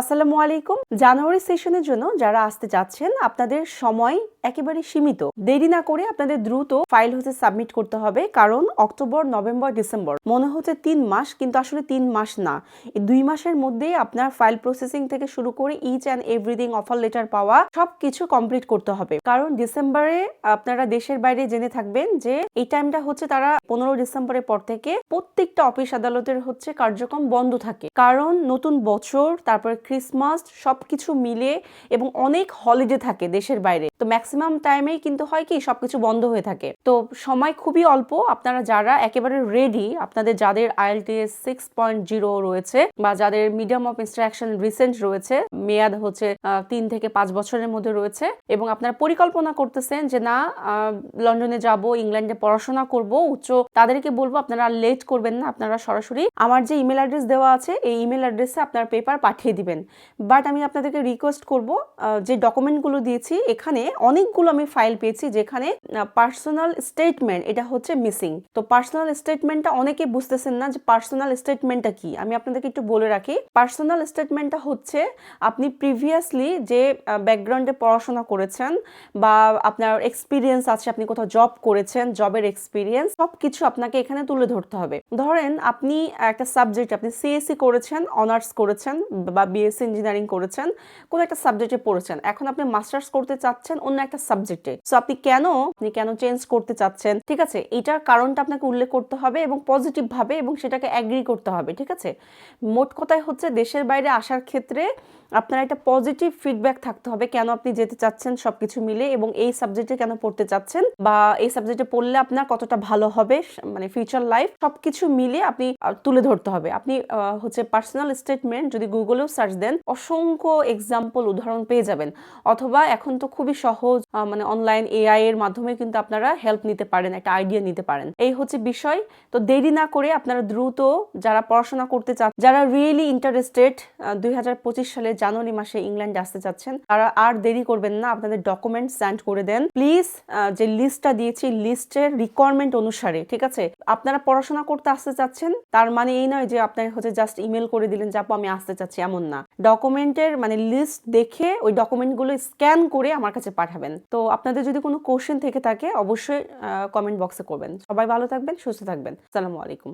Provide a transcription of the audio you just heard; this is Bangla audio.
আসসালামু আলাইকুম। জানুয়ারি সেশনের জন্য যারা আসতে যাচ্ছেন আপনাদের সময় একেবারে সীমিত। দেরি না করে আপনাদের দ্রুত ফাইল হচ্ছে সাবমিট করতে হবে, কারণ অক্টোবর, নভেম্বর, ডিসেম্বর মনে হচ্ছে তিন মাস, কিন্তু আসলে তিন মাস না। এই দুই মাসের মধ্যেই আপনার ফাইল প্রসেসিং থেকে শুরু করে each and everything offer letter পাওয়া, সবকিছু কমপ্লিট করতে হবে। কারণ ডিসেম্বরে আপনারা দেশের বাইরে জেনে থাকবেন যে এই টাইমটা হচ্ছে তারা পনেরো ডিসেম্বরের পর থেকে প্রত্যেকটা অফিস আদালতের হচ্ছে কার্যক্রম বন্ধ থাকে। কারণ নতুন বছর, তারপরে ক্রিসমাস সবকিছু মিলে এবং অনেক হলিডে থাকে দেশের বাইরে। তো ম্যাক্সিমাম টাইমেই কিন্তু হয় কি সবকিছু বন্ধ হয়ে থাকে। তো সময় খুবই অল্প, আপনারা যারা একেবারে রেডি আপনাদের যাদের আইএলটিএস সিক্স পয়েন্ট জিরো রয়েছে বা যাদের মিডিয়াম অফ ইনস্ট্রাকশন রিসেন্ট রয়েছে, মেয়াদ হচ্ছে তিন থেকে পাঁচ বছরের মধ্যে রয়েছে এবং আপনারা পরিকল্পনা করতেছেন যে না লন্ডনে যাব, ইংল্যান্ডে পড়াশোনা করব, উচ্চ, তাদেরকে বলব আপনারা লেট করবেন না, আপনারা সরাসরি আমার যে ইমেল অ্যাড্রেস দেওয়া আছে, এই ইমেল অ্যাড্রেসে আপনার পেপার পাঠিয়ে দিবেন। বাট আমি আপনাদেরকে রিকোয়েস্ট করব যে ডকুমেন্টগুলো দিয়েছি, এখানে অনেকগুলো আমি ফাইল পেয়েছি যেখানে পার্সোনাল স্টেটমেন্ট এটা হচ্ছে মিসিং তো পার্সোনাল স্টেটমেন্টটা অনেকে বুঝতেছেন না যে পার্সোনাল স্টেটমেন্টটা কি। আমি আপনাদেরকে একটু বলে রাখি পার্সোনাল স্টেটমেন্টটা হচ্ছে আপনি প্রিভিয়াসলি যে ব্যাকগ্রাউন্ডে পড়াশোনা করেছেন বা আপনার এক্সপিরিয়েন্স আছে, আপনি কোথাও জব করেছেন জবের এক্সপিরিয়েন্স সব কিছু আপনাকে এখানে তুলে ধরতে হবে। ধরেন আপনি একটা সাবজেক্ট আপনি সিএসসি করেছেন অনার্স করেছেন বা বিএসসি ইঞ্জিনিয়ারিং করেছেন, কোনো একটা সাবজেক্টে পড়েছেন। এখন আপনি মাস্টার্স করতে চাচ্ছেন অন্য একটা সাবজেক্টে। সো আপনি কেন আপনি কেন চেঞ্জ করতে চাচ্ছেন? ঠিক আছে? এটার কারণটা আপনাকে উল্লেখ করতে হবে এবং পজিটিভ ভাবে এবং সেটাকে অ্যাগ্রি করতে হবে। ঠিক আছে? মোট কথায় হচ্ছে দেশের বাইরে আসার ক্ষেত্রে আপনার একটা পজিটিভ ফিডব্যাক থাকতে হবে কেন আপনি যেতে চাচ্ছেন সবকিছু মিলে এবং এই সাবজেক্টে কেন পড়তে চাচ্ছেন বা এই সাবজেক্টে পড়লে আপনার কতটা ভালো হবে মানে ফিউচার লাইফ সবকিছু মিলে আপনি তুলে ধরতে হবে। আপনি হচ্ছে পার্সোনাল স্টেটমেন্ট যদি গুগলেও সার্চ দেন, অসংখ্য এক্সাম্পল উদাহরণ পেয়ে যাবেন। অথবা এখন তো খুবই সহজ মানে অনলাইন এআই এর মাধ্যমে কিন্তু আপনারা হেল্প নিতে পারেন, একটা আইডিয়া নিতে পারেন। এই হচ্ছে বিষয়। তো দেরি না করে আপনারা দ্রুত যারা পড়াশোনা করতে চান, যারা রিয়েলি ইন্টারেস্টেড দুই হাজার পঁচিশ সালে জানুয়ারি মাসে ইংল্যান্ডে আসতে চাচ্ছেন, তারা আর দেরি করবেন না, আপনাদের ডকুমেন্ট সেন্ড করে দেন। প্লিজ যে লিস্টটা দিয়েছি লিস্টের রিকোয়ারমেন্ট অনুসারে, ঠিক আছে? আপনারা পড়াশোনা করতে আসতে চাচ্ছেন, তার মানে এই নয় যে আপনার হচ্ছে জাস্ট ইমেল করে দিলেন যাব আমি আসতে চাচ্ছি, এমন না। ডকুমেন্টের মানে লিস্ট দেখে ওই ডকুমেন্টগুলো স্ক্যান করে আমার কাছে পাঠাবেন। তো আপনাদের যদি কোনো কোশ্চেন থেকে থাকে, অবশ্যই কমেন্ট বক্সে করবেন। সবাই ভালো থাকবেন, সুস্থ থাকবেন। আসসালামু আলাইকুম।